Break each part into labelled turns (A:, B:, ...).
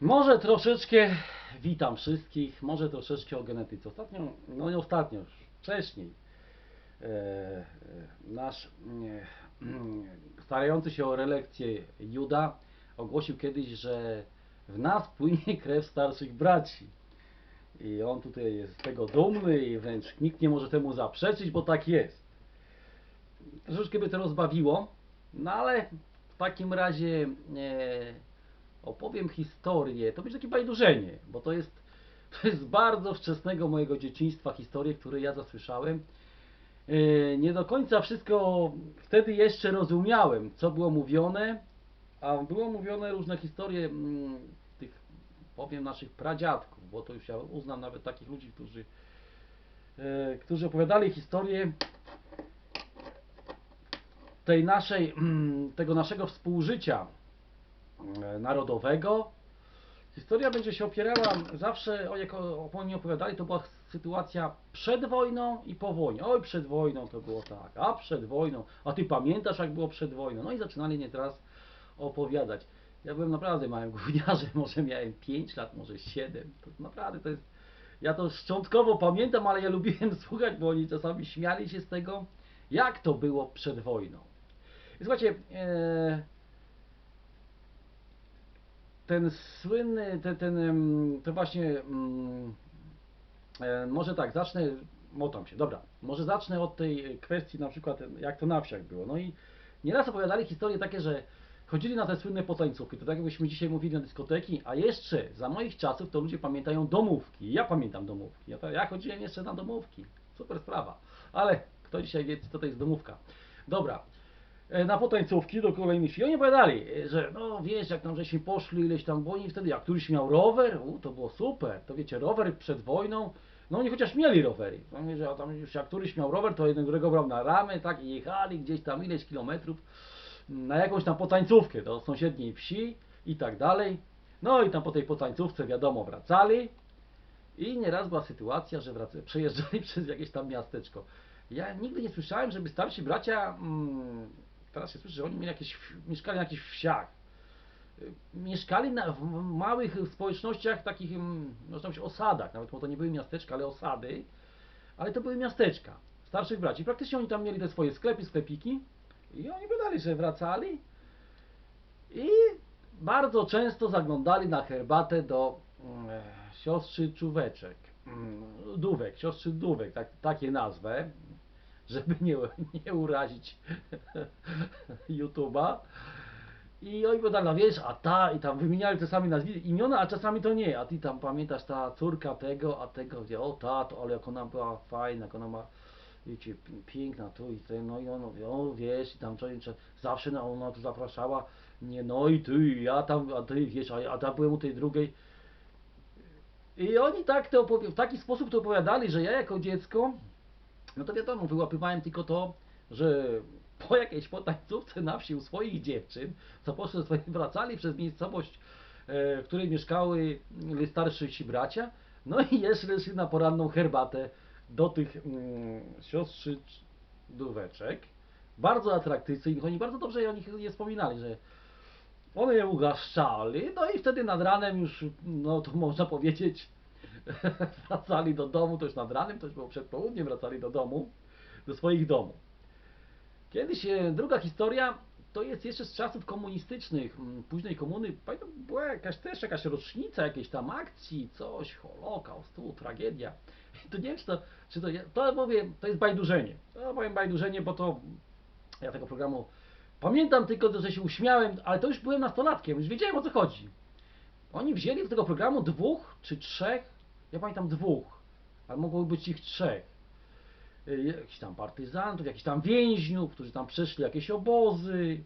A: Może troszeczkę, witam wszystkich, może troszeczkę o genetyce. Ostatnio, no nie ostatnio, już wcześniej, e, e, nasz e, starający się o relekcję Juda ogłosił kiedyś, że w nas płynie krew starszych braci. I on tutaj jest z tego dumny i wręcz nikt nie może temu zaprzeczyć, bo tak jest. Troszeczkę by to rozbawiło, no ale w takim razie e, opowiem historię. To będzie takie bajdurzenie, bo to jest, to jest bardzo wczesnego mojego dzieciństwa historie, które ja zasłyszałem. E, nie do końca wszystko wtedy jeszcze rozumiałem, co było mówione, a było mówione różne historie mm, tych, powiem, naszych pradziadków, bo to już ja uznam nawet takich ludzi, którzy, e, którzy opowiadali historię tej naszej, tego naszego współżycia narodowego. Historia będzie się opierała zawsze, o jak o- oni opowiadali, to była sytuacja przed wojną i po wojnie. Oj, przed wojną to było tak, a przed wojną, a ty pamiętasz jak było przed wojną? No i zaczynali nie teraz opowiadać. Ja byłem naprawdę małym gówniarzem, może miałem 5 lat, może 7. To naprawdę to jest. Ja to szczątkowo pamiętam, ale ja lubiłem słuchać, bo oni czasami śmiali się z tego, jak to było przed wojną. I słuchajcie, e, ten słynny, ten, ten, to właśnie, mm, e, może tak, zacznę, motam się, dobra, może zacznę od tej kwestii na przykład, jak to na wsiach było. No i nieraz opowiadali historie takie, że chodzili na te słynne potańcówki, to tak jakbyśmy dzisiaj mówili na dyskoteki, a jeszcze za moich czasów to ludzie pamiętają domówki. Ja pamiętam domówki. Ja, ja chodziłem jeszcze na domówki. Super sprawa. Ale kto dzisiaj wie, co to jest domówka? Dobra. E, Na potańcówki do kolejnych chwil. Oni opowiadali, e, że no wiesz, jak tam żeśmy poszli ileś tam, bo oni wtedy, jak któryś miał rower, u, to było super. To wiecie, rower przed wojną, no oni chociaż mieli rowery. To mówię, że tam już jak któryś miał rower, to jeden którego brał na ramę, tak, i jechali gdzieś tam ileś kilometrów na jakąś tam potańcówkę do sąsiedniej wsi i tak dalej. No i tam po tej potańcówce wiadomo wracali i nieraz była sytuacja, że wraca, przejeżdżali przez jakieś tam miasteczko. Ja nigdy nie słyszałem, żeby starsi bracia, mm, teraz się słyszy, że oni mieli jakieś, mieszkali na jakichś wsiach. Y, Mieszkali na, w małych społecznościach, takich, mm, można powiedzieć, osadach, nawet bo to nie były miasteczka, ale osady, ale to były miasteczka starszych braci. Praktycznie oni tam mieli te swoje sklepy, sklepiki i oni wydali, że wracali i bardzo często zaglądali na herbatę do mm, siostry Czuweczek. Mm, Dówek, siostry Dówek, tak, takie nazwę, żeby nie, nie urazić YouTube'a. I oni no wiesz, a ta, i tam wymieniali czasami nazwiska, imiona, a czasami to nie. A ty tam pamiętasz, ta córka tego, a tego, gdzie, o ta, to, ale jak ona była fajna, jak ona ma, wiecie, pi- piękna tu i ten, no i on mówi, o wiesz, i tam co, co zawsze no, ona tu zapraszała, nie, no i ty, i ja tam, a ty, wiesz, a, a ja byłem u tej drugiej. I oni tak to w taki sposób to opowiadali, że ja jako dziecko, no to wiadomo, wyłapywałem tylko to, że po jakiejś potańcówce na wsi u swoich dziewczyn, co poszły swoje, wracali przez miejscowość, e, w której mieszkały starsi ci bracia, no i jeszcze szli na poranną herbatę do tych mm, siostrzy dóweczek, bardzo atrakcyjnych, oni bardzo dobrze o nich je wspominali, że one je ugaszczali, no i wtedy nad ranem już, no to można powiedzieć, wracali do domu, to już nad ranem, to już było przed południem, wracali do domu, do swoich domów. Kiedyś e, druga historia, to jest jeszcze z czasów komunistycznych, późnej komuny, pamiętam, była jakaś też jakaś rocznica jakiejś tam akcji, coś, holokaust, tu, tragedia. To nie wiem, czy to, czy to, to mówię, to jest bajdurzenie. To powiem bajdurzenie, bo to, ja tego programu pamiętam tylko, że się uśmiałem, ale to już byłem nastolatkiem, już wiedziałem o co chodzi. Oni wzięli do tego programu dwóch czy trzech, ja pamiętam dwóch, ale mogło być ich trzech y, jakichś tam partyzantów, jakichś tam więźniów, którzy tam przeszli jakieś obozy,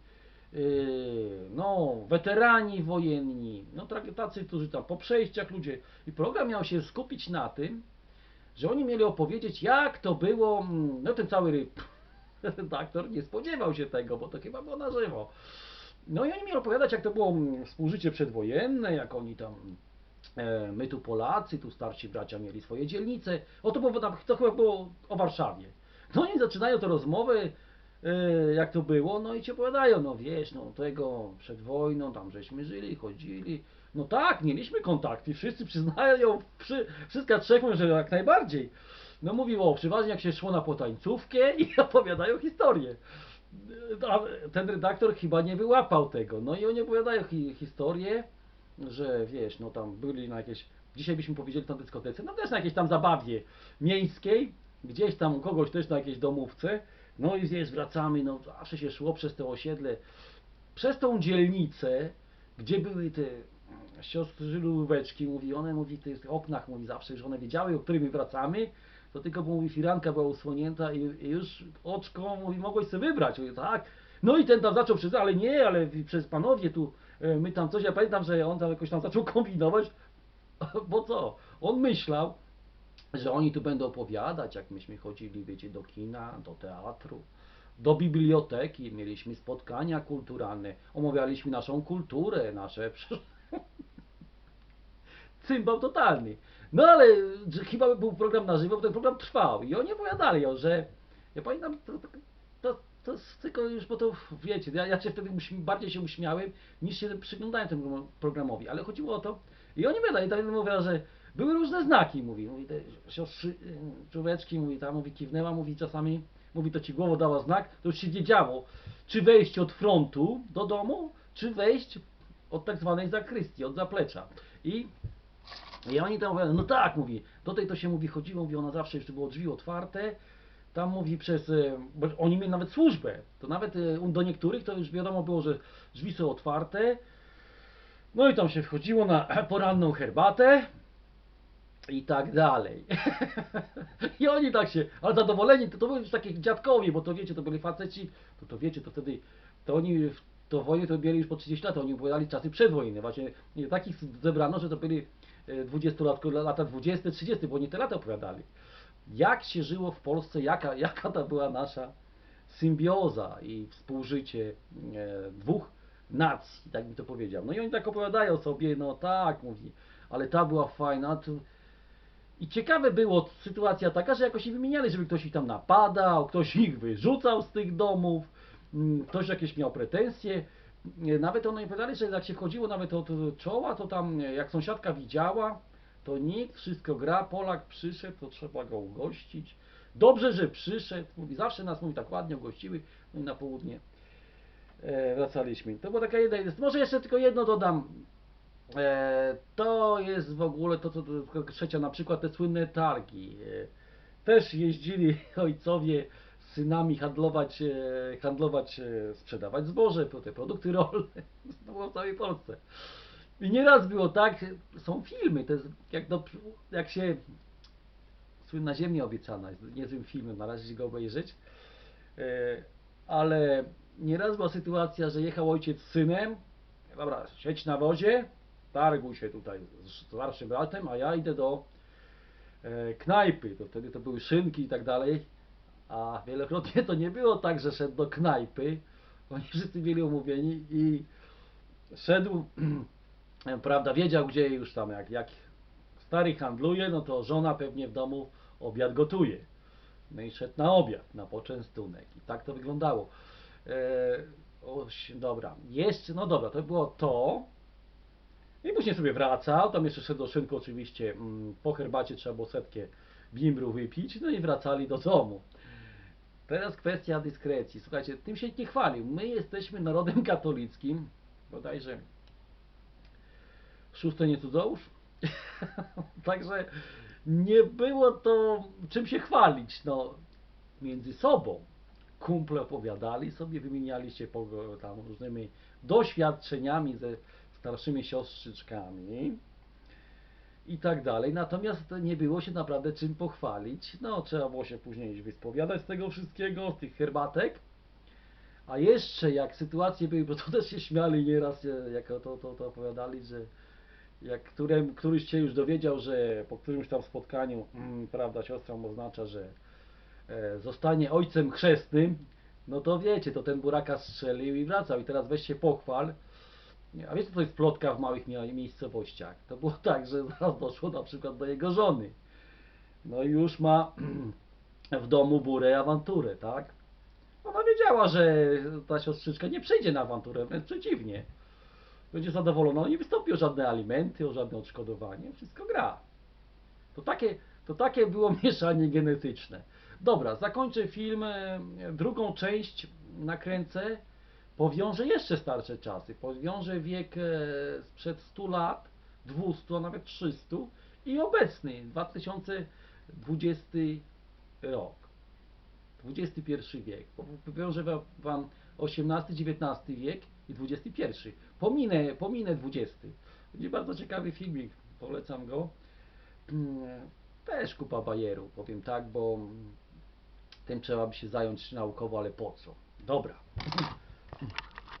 A: y, no, weterani wojenni, no tak- tacy, którzy tam po przejściach ludzie. I program miał się skupić na tym, że oni mieli opowiedzieć, jak to było, mm, no ten cały ryb. redaktor nie spodziewał się tego, bo to chyba było na żywo. No i oni mieli opowiadać, jak to było mm, współżycie przedwojenne, jak oni tam my tu Polacy, tu starsi bracia mieli swoje dzielnice. O to, było, to chyba było o Warszawie. No i zaczynają tę rozmowę e, jak to było, no i ci opowiadają, no wiesz, no tego przed wojną, tam żeśmy żyli, chodzili, no tak, mieliśmy kontakty, wszyscy przyznają, przy, wszystkie trzech że jak najbardziej. No mówiło, przeważnie jak się szło na potańcówkę i opowiadają historię. A ten redaktor chyba nie wyłapał tego, no i oni opowiadają hi, historię, że wiesz, no tam byli na jakieś, dzisiaj byśmy powiedzieli na dyskotece, no też na jakiejś tam zabawie miejskiej, gdzieś tam u kogoś też na jakiejś domówce, no i wiesz, wracamy, no zawsze się szło przez to osiedle, przez tą dzielnicę, gdzie były te siostry żylóweczki, mówi, one mówi w tych oknach, mówi zawsze, że one wiedziały, o których my wracamy, to tylko, bo mówi, firanka była usłonięta i, i już oczko, mówi, mogłeś sobie wybrać, mówi, tak, no i ten tam zaczął przez, ale nie, ale przez panowie tu, e, my tam coś, ja pamiętam, że on tam jakoś tam zaczął kombinować, bo co, on myślał, że oni tu będą opowiadać, jak myśmy chodzili, wiecie, do kina, do teatru, do biblioteki, mieliśmy spotkania kulturalne, omawialiśmy naszą kulturę, nasze cymbał totalny. No ale że chyba był program na żywo, bo ten program trwał. I oni opowiadali, że ja pamiętam, to, to, to, jest tylko już, bo to wiecie, ja, ja się wtedy uśmi- bardziej się uśmiałem niż się przyglądałem temu programowi, ale chodziło o to i oni opowiadali, tak mówią, że były różne znaki, mówi, mówi te siostry, y, człowieczki, mówi, ta mówi, kiwnęła, mówi czasami, mówi, to ci głowa dała znak, to już się nie działo, czy wejść od frontu do domu, czy wejść od tak zwanej zakrystii, od zaplecza. I i oni tam mówią, no tak, mówi, do tej to się mówi, chodziło, mówi, ona zawsze jeszcze było drzwi otwarte, tam mówi przez, e, bo oni mieli nawet służbę, to nawet e, do niektórych to już wiadomo było, że drzwi są otwarte, no i tam się wchodziło na poranną herbatę i tak dalej. I oni tak się, ale zadowoleni, to, to byli już takie dziadkowie, bo to wiecie, to byli faceci, to, to wiecie, to wtedy, to oni w to wojnie to mieli już po 30 lat, oni opowiadali czasy przedwojenne, właśnie nie, takich zebrano, że to byli e, 20 lat, lata 20, 30, bo oni te lata opowiadali. Jak się żyło w Polsce, jaka, jaka to była nasza symbioza i współżycie e, dwóch nacji, tak bym to powiedział. No i oni tak opowiadają sobie, no tak, mówi, ale ta była fajna. To... I ciekawe było sytuacja taka, że jakoś się wymieniali, żeby ktoś ich tam napadał, ktoś ich wyrzucał z tych domów, mm, ktoś jakieś miał pretensje. Nawet oni opowiadali, że jak się wchodziło nawet od czoła, to tam nie, jak sąsiadka widziała, to nikt, wszystko gra, Polak przyszedł, to trzeba go ugościć. Dobrze, że przyszedł, mówi, zawsze nas mówi tak ładnie ugościły, no i na południe e, wracaliśmy. To była taka jedna, może jeszcze tylko jedno dodam. E, to jest w ogóle to, co trzecia, na przykład te słynne targi. E, też jeździli ojcowie z synami handlować, e, handlować e, sprzedawać zboże, te produkty rolne. To było w całej Polsce. I nieraz było tak, są filmy, to jest jak, do, jak się Słynna Ziemia Obiecana jest niezłym filmem, na razie go obejrzeć. E, ale nieraz była sytuacja, że jechał ojciec z synem, dobra, siedź na wozie, targuj się tutaj z starszym bratem, a ja idę do e, knajpy, to wtedy to były szynki i tak dalej, a wielokrotnie to nie było tak, że szedł do knajpy, oni wszyscy byli umówieni i szedł, prawda, wiedział gdzie już tam, jak, jak stary handluje, no to żona pewnie w domu obiad gotuje. No i szedł na obiad, na poczęstunek. I tak to wyglądało. E, oś, dobra, jeszcze, no dobra, to było to. I później sobie wracał, tam jeszcze szedł do szynku oczywiście, mm, po herbacie trzeba było setkę bimbru wypić, no i wracali do domu. Teraz kwestia dyskrecji. Słuchajcie, tym się nie chwalił. My jesteśmy narodem katolickim, bodajże szóste nie cudzołóż. Także nie było to czym się chwalić. No, między sobą kumple opowiadali sobie, wymieniali się po, tam różnymi doświadczeniami ze starszymi siostrzyczkami i tak dalej. Natomiast nie było się naprawdę czym pochwalić. No, trzeba było się później wyspowiadać z tego wszystkiego, z tych herbatek. A jeszcze jak sytuacje były, bo to też się śmiali nieraz, jak to, to, to opowiadali, że jak którym, któryś się już dowiedział, że po którymś tam spotkaniu, mm, prawda, siostra mu oznacza, że e, zostanie ojcem chrzestnym, no to wiecie, to ten buraka strzelił i wracał. I teraz weź się pochwal. A wiecie, to jest plotka w małych miejscowościach? To było tak, że zaraz doszło na przykład do jego żony. No i już ma w domu burę awanturę, tak? Ona wiedziała, że ta siostrzyczka nie przejdzie na awanturę, wręcz przeciwnie. Będzie zadowolona, nie wystąpi o żadne alimenty, o żadne odszkodowanie, wszystko gra. To takie, to takie było mieszanie genetyczne. Dobra, zakończę film, drugą część nakręcę, powiążę jeszcze starsze czasy, powiążę wiek e, sprzed 100 lat, 200, a nawet 300 i obecny, 2020 rok. XXI wiek. Po- Powiążę wa- Wam XVIII, XIX wiek i XXI. Pominę, pominę XX. Będzie bardzo ciekawy filmik, polecam go. Mm, Też kupa bajeru, powiem tak, bo mm, tym trzeba by się zająć naukowo, ale po co? Dobra.